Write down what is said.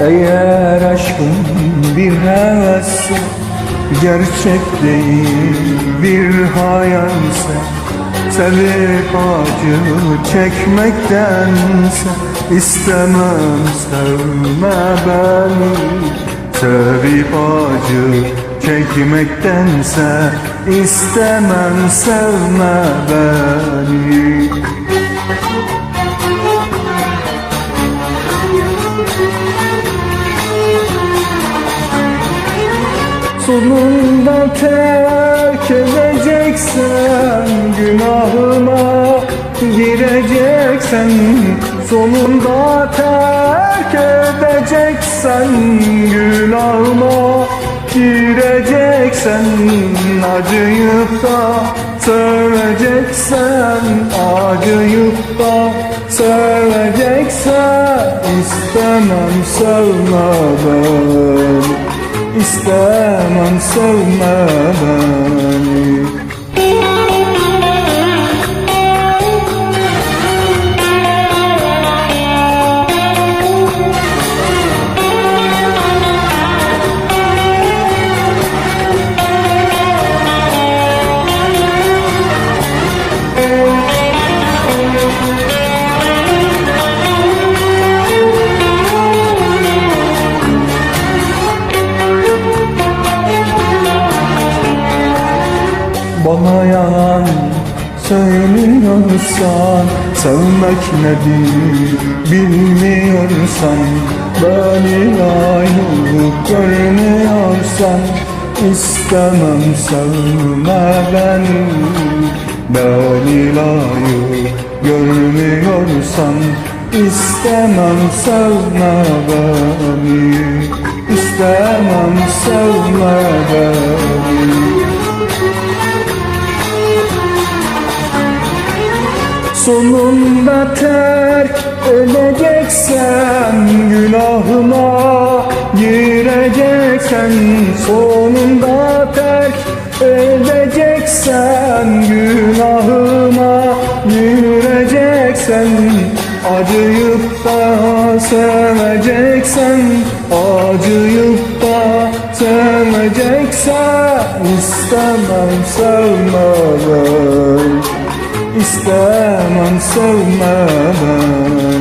Eğer aşkın bir hevesse Gerçek değil bir hayalse Sevip acı çekmektense istemem sevme beni. Sevip acı çekmektense istemem sevme beni Sonunda terk edeceksen Günahıma gireceksen Sonunda terk edeceksen Günahıma gireceksen Acıyıp da seveceksen Acıyıp da seveceksen istemem sevme beni İstemem sevme söylüyorsan Sevmek nedir bilmiyorsan Beni ayrılık görmüyorsan istemem sevme beni. Beni layık görmüyorsan istemem sevme beni. İstemem sevme beni Sonunda terk edeceksen Günahıma gireceksen Sonunda terk edeceksen Günahıma gireceksen Acıyıp da seveceksen Acıyıp da seveceksen istemem sevme ben İstemem sevme ben